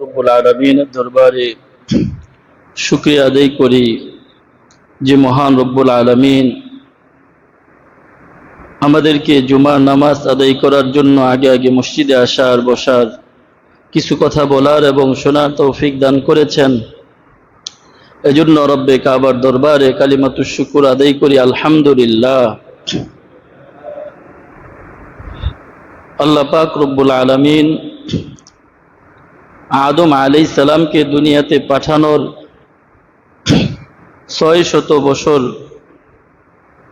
রব্বুল আলমিনের দরবারে শুক্রিয়া আদায় করি যে মহান রব্বুল আলমিন আমাদেরকে জুমার নামাজ আদায় করার জন্য আগে আগে মসজিদে আসার, বসার কিছু কথা বলার এবং শোনার তৌফিক দান করেছেন। এজন্য রব্বে কাবার দরবারে কালিমাতুর শুকুর আদায় করি, আলহামদুলিল্লাহ। আল্লাহ পাক রব্বুল আলমিন আদম আলাই সালামকে দুনিয়াতে পাঠানোর ছয় শত বছর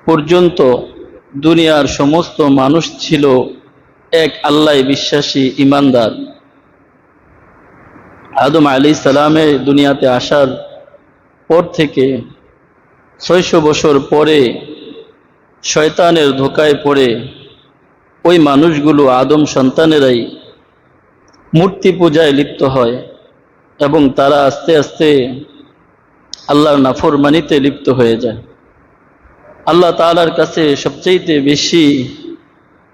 পর্যন্ত দুনিয়ার সমস্ত মানুষ ছিল এক আল্লাহ বিশ্বাসী ইমানদার। আদম আলি সালামের দুনিয়াতে আসার পর থেকে ছয়শো বছর পরে শয়তানের ধোকায় পড়ে ওই মানুষগুলো আদম সন্তানেরাই মূর্তি পূজায় লিপ্ত হয় এবং তারা আস্তে আস্তে আল্লাহর নাফরমানিতে লিপ্ত হয়ে যায়। আল্লাহ তালার কাছে সবচেয়ে বেশি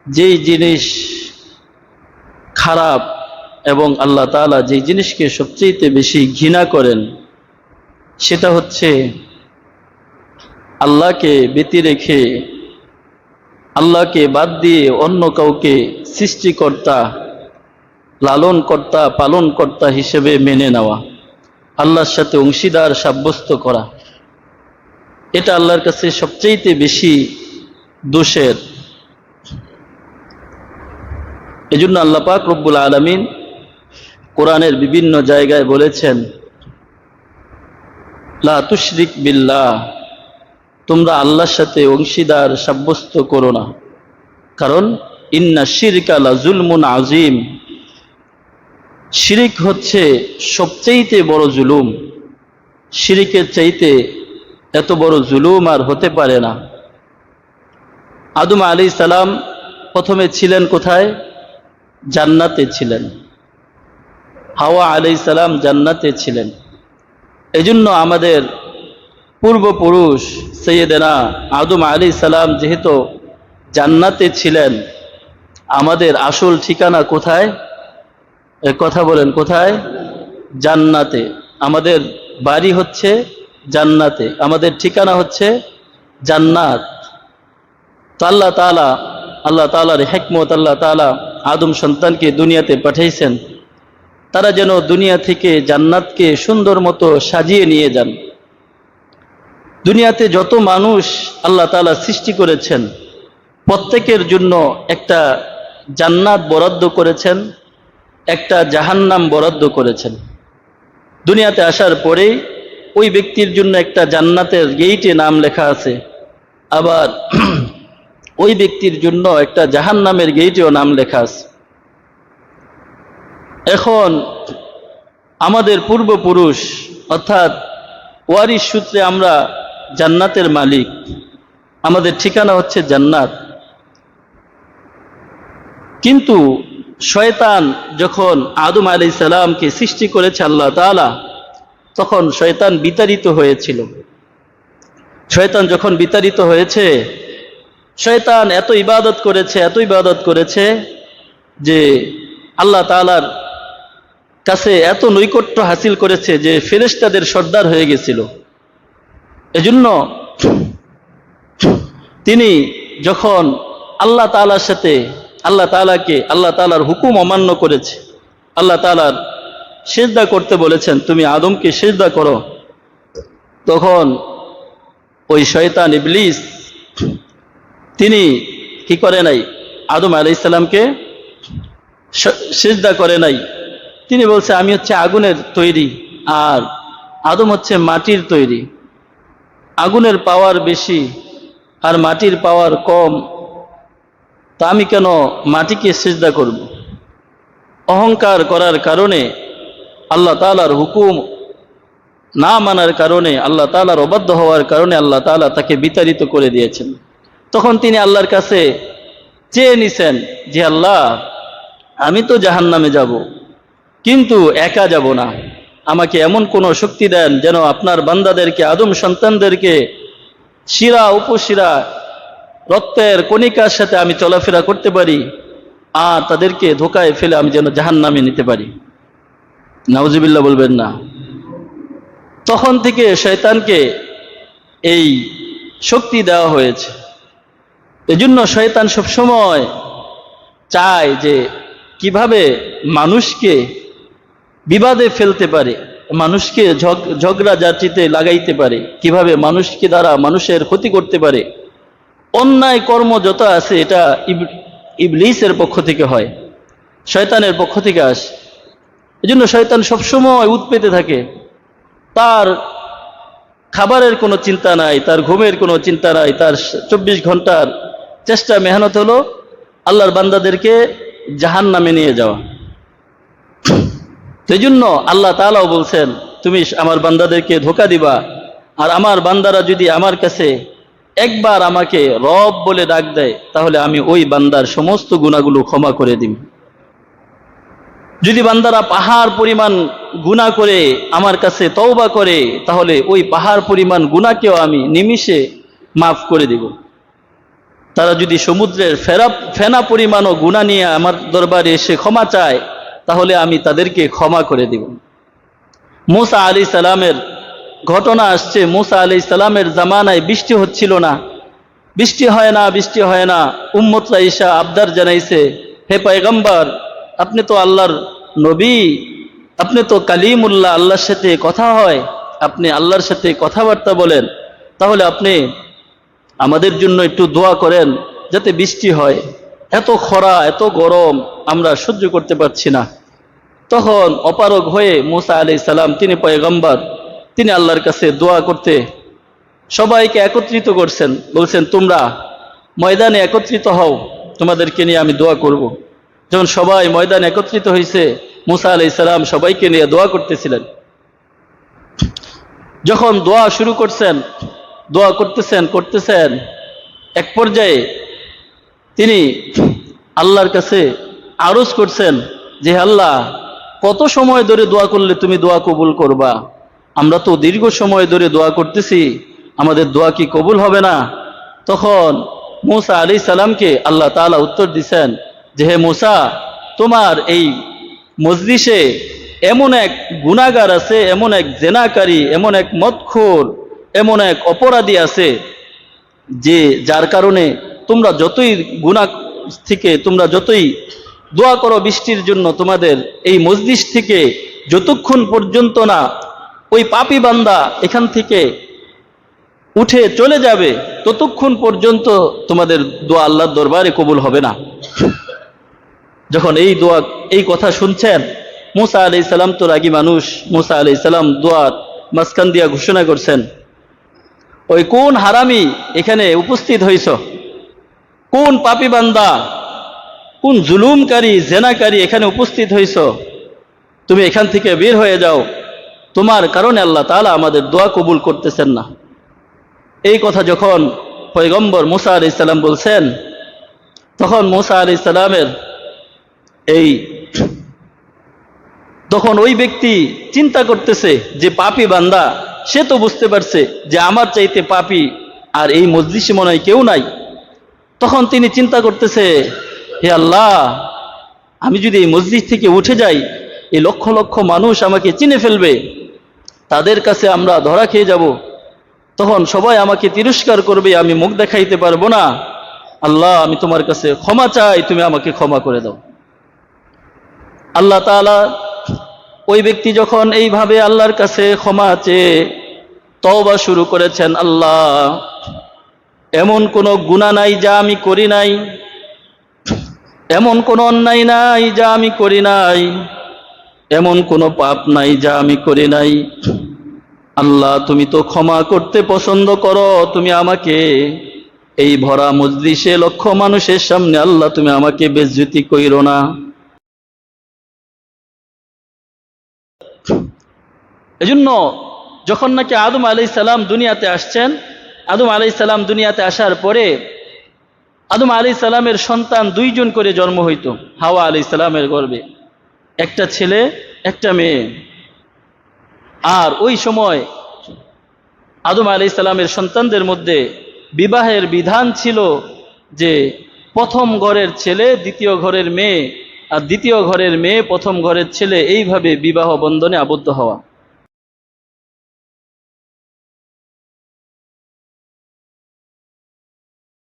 যেই জিনিস খারাপ এবং আল্লাহ তালা যেই জিনিসকে সবচেয়ে বেশি ঘৃণা করেন, সেটা হচ্ছে আল্লাহকে ব্যতি রেখে, আল্লাহকে বাদ দিয়ে অন্য কাউকে সৃষ্টিকর্তা লালন কর্তা পালন কর্তা হিসেবে মেনে নেওয়া। আল্লাহর সাথে অংশীদার, সাব্যস্ত করা। এটা আল্লাহর কাছে সবচেয়ে বেশি দোষের। এজন্য আল্লাহ পাক রব্বুল আলমিন কোরআনের বিভিন্ন জায়গায় বলেছেন, লা তুশরিক বিল্লাহ, তোমরা আল্লাহর সাথে অংশীদার, সাব্যস্ত করো না। কারণ, ইন্না শিরকা লা জুলমুন আজিম। শিরিক হচ্ছে সবচেয়েতে বড় জুলুম। শিরিকের চাইতে এত বড় জুলুম আর হতে পারে না। আদম আলী সালাম প্রথমে ছিলেন কোথায়? জান্নাতে ছিলেন। হাওয়া আলী সালাম জান্নাতে ছিলেন। এজন্য আমাদের পূর্বপুরুষ সৈয়দেনা আদম আলী সালাম যেহেতু জান্নাতে ছিলেন, আমাদের আসল ঠিকানা কোথায়? কথা বলেন, কোথায়? জান্নাতে। আমাদের বাড়ি হচ্ছে জান্নাতে। আমাদের ঠিকানা হচ্ছে জান্নাত। আল্লাহ তালা আল্লাহ তালার হেকমত, আল্লাহ তালা আদম সন্তানকে দুনিয়াতে পাঠাইছেন। তারা যেন দুনিয়া থেকে জান্নাতকে সুন্দর মতো সাজিয়ে নিয়ে যান। দুনিয়াতে যত মানুষ আল্লাহ তালা সৃষ্টি করেছেন, প্রত্যেকের জন্য একটা জান্নাত বরাদ্দ করেছেন। একটা জাহান্নাম বরাদ্দ করেছেন। দুনিয়াতে আসার পরেই ওই ব্যক্তির জন্য একটা জান্নাতের গেইটে নাম লেখা আছে। আবার ওই ব্যক্তির জন্য একটা জাহান নামের গেইটেও নাম লেখা আছে। এখন আমাদের পূর্বপুরুষ, অর্থাৎ ওয়ারিশ সূত্রে আমরা জান্নাতের মালিক। আমাদের ঠিকানা হচ্ছে জান্নাত। কিন্তু শয়তান যখন আদম আলি সালামকে সৃষ্টি করেছে আল্লাহ তালা তখন শয়তান বিতাড়িত হয়েছিল। শয়তান যখন বিতাড়িত হয়েছে, শয়তান এত ইবাদত করেছে, এত ইবাদত করেছে যে আল্লাহ তালার কাছে এত নৈকট্য হাসিল করেছে যে ফেরেস্তাদের সর্দার হয়ে গেছিল। এজন্য তিনি যখন আল্লাহ তালার সাথে আল্লাহ তালাকে আল্লাহ তালার হুকুম অমান্য করেছে। আল্লাহ তালার সেজদা করতে বলেছেন, তুমি আদমকে সেজদা করো। তখন ওই শয়তান ইবলিস, তিনি কি করে নাই? আদম আলাই ইসলামকে সেজদা করে নাই। তিনি বলছে, আমি হচ্ছে আগুনের তৈরি আর আদম হচ্ছে মাটির তৈরি। আগুনের পাওয়ার বেশি আর মাটির পাওয়ার কম। তা আমি কেন মাটিকে সেজদা করব? অহংকার করার কারণে আল্লাহ তালার হুকুম না মানার কারণে, আল্লাহ তালার অবাধ্য হওয়ার কারণে আল্লাহ তালা তাকে বিতাড়িত করে দিয়েছেন। তখন তিনি আল্লাহর কাছে চেয়ে নিছেন যে, আল্লাহ, আমি তো জাহান নামে যাব, কিন্তু একা যাব না। আমাকে এমন কোনো শক্তি দেন যেন আপনার বান্দাদেরকে, আদম সন্তানদেরকে শিরা উপশিরা রক্তের কণিকার সাথে আমি চলাফেরা করতে পারি, আর তাদেরকে ধোকায় ফেলে আমি যেন জাহান নামে নিতে পারি। নাউজিবিল্লা বলবেন না। তখন থেকে শয়তানকে এই শক্তি দেওয়া হয়েছে। এজন্য শয়তান সবসময় চায় যে কীভাবে মানুষকে বিবাদে ফেলতে পারে, মানুষকে ঝগ- ঝগড়া জাতিতে লাগাইতে পারে, কীভাবে মানুষকে দ্বারা মানুষের ক্ষতি করতে পারে। অন্যায় কর্ম যত আছে, এটা ইব- ইবলিসের পক্ষ থেকে হয়, শয়তানের পক্ষ থেকে আসে। এজন্য শয়তান সবসময় উৎপেতে থাকে। তার খাবারের কোনো চিন্তা নাই, তার ঘুমের কোনো চিন্তা নাই, তার চব্বিশ ঘণ্টার চেষ্টা, মেহনত হলো আল্লাহর বান্দাদেরকে জাহান নামে নিয়ে যাওয়া। সেই জন্য আল্লাহ তালাও বলছেন, তুমি আমার বান্দাদেরকে ধোকা দিবা, আর আমার বান্দারা যদি আমার কাছে একবার আমাকে রব বলে ডাক দেয়, তাহলে আমি ওই বান্দার সমস্ত গুণাগুলো ক্ষমা করে দিব যদি বান্দারা পাহাড় পরিমাণ গুণা করে, আমার কাছে তওবা করে, তাহলে ওই পাহাড় পরিমাণ গুণাকেও আমি নিমিষে মাফ করে দিব। তারা যদি সমুদ্রের ফেরা, ফেনা পরিমাণও গুণা নিয়ে আমার দরবারে এসে ক্ষমা চায়, তাহলে আমি তাদেরকে ক্ষমা করে দিব। মুসা আলী সালামের ঘটনা আসছে। মুসা আলী সালামের জামানায় বৃষ্টি হচ্ছিল না। বৃষ্টি হয় না, বৃষ্টি হয় না। উম্মতরা ঈশা আবদার জানাইছে, হে পয়গম্বর, আপনি তো আল্লাহর নবী, আপনি তো কালিমুল্লাহ, আল্লাহর সাথে কথা হয়। আপনি আল্লাহর সাথে কথাবার্তা বলেন। তাহলে আপনি আমাদের জন্য একটু দোয়া করেন যাতে বৃষ্টি হয়। এত খরা, এত গরম, আমরা সহ্য করতে পারছি না। তখন অপারগ হয়ে মুসা আলি সালাম, তিনি পয়গম্বর তিনি আল্লাহর কাছে দোয়া করতে সবাইকে একত্রিত করছেন, বলছেন, তোমরা ময়দানে একত্রিত হও, তোমাদেরকে নিয়ে আমি দোয়া করব। যখন সবাই ময়দানে একত্রিত হয়েছে মুসা আলি সালাম সবাইকে নিয়ে দোয়া করতেছিলেন যখন দোয়া শুরু করছেন, দোয়া করতেছেন করতেছেন, এক পর্যায়ে তিনি আল্লাহর কাছে আরজ করছেন যে, আল্লাহ, কত সময় ধরে দোয়া করলে তুমি দোয়া কবুল করবা আমরা তো দীর্ঘ সময় ধরে দোয়া করতেছি, আমাদের দোয়া কি কবুল হবে না? তখন মুসা আলি সালামকে আল্লাহ তাআলা উত্তর দিছেন যে, হে মুসা, তোমার এই মজলিসে এমন এক গুণাগার আছে, এমন এক জেনাকারী, এমন এক মদখোর, এমন এক অপরাধী আছে, যে যার কারণে তোমরা যতই গুণা থেকে, তোমরা যতই দোয়া করো বৃষ্টির জন্য, তোমাদের এই মসজিদ থেকে যতক্ষণ পর্যন্ত না ওই পাপি বান্দা এখান থেকে উঠে চলে যাবে, ততক্ষণ পর্যন্ত তোমাদের দোয়া আল্লাহর দরবারে কবুল হবে না। যখন এই দোয়া, এই কথা শুনছেন, মুসা আলি সালাম তো রাগী মানুষ, মুসা আলি সালাম দোয়ার মাঝখান দিয়া ঘোষণা করছেন, ওই কোন হারামি এখানে উপস্থিত হইছ? কোন পাপি বান্দা, কোন জুলুমকারী, জেনাকারী এখানে উপস্থিত হইছ? তুমি এখান থেকে বের হয়ে যাও। তোমার কারণে আল্লাহ তালা আমাদের দোয়া কবুল করতেছেন না। এই কথা যখন পয়গম্বর মুসা আলি সাল্লাম বলছেন, তখন মুসা আলি সাল্লামের এই তখন ওই ব্যক্তি চিন্তা করতেছে যে, পাপি বান্দা, সে তো বুঝতে পারছে যে আমার চাইতে পাপি আর এই মসজিষে মনে হয় কেউ নাই। তখন তিনি চিন্তা করতেছে, হে আল্লাহ, আমি যদি এই মসজিদ থেকে উঠে যাই, এই লক্ষ লক্ষ মানুষ আমাকে চিনে ফেলবে তাদের কাছে আমরা ধরা খেয়ে যাব। তখন সবাই আমাকে তিরস্কার করবে, আমি মুখ দেখাইতে পারব না। আল্লাহ, আমি তোমার কাছে ক্ষমা চাই, তুমি আমাকে ক্ষমা করে দাও। আল্লাহ তাআলা ওই ব্যক্তি যখন এইভাবে আল্লাহর কাছে ক্ষমা চেয়ে তওবা শুরু করেছেন, আল্লাহ, এমন কোনো গুণা নাই যা আমি করি নাই। এমন কোনো অন্যায় নাই যা আমি করি নাই। এমন কোনো পাপ নাই যা আমি করি নাই। আল্লাহ, তুমি তো ক্ষমা করতে পছন্দ করো, তুমি আমাকে এই ভরা মজলিসে লক্ষ মানুষের সামনে আল্লাহ, তুমি আমাকে বেজ্জুতি কইরো না। এজন্য যখন নাকি আদম আলাই সালাম দুনিয়াতে আসছেন, আদম আলাই সালাম দুনিয়াতে আসার পরে আদম আলাই সালামের সন্তান দুইজন করে জন্ম হইত, হাওয়া আলাই সালামের গর্বে। একটা ছেলে, একটা মেয়ে। আর ওই সময় আদম আলি ইসলামের সন্তানদের মধ্যে বিবাহের বিধান ছিল যে প্রথম ঘরের ছেলে, দ্বিতীয় ঘরের মেয়ে, আর দ্বিতীয় ঘরের মেয়ে, প্রথম ঘরের ছেলে এইভাবে বিবাহ বন্ধনে আবদ্ধ হওয়া।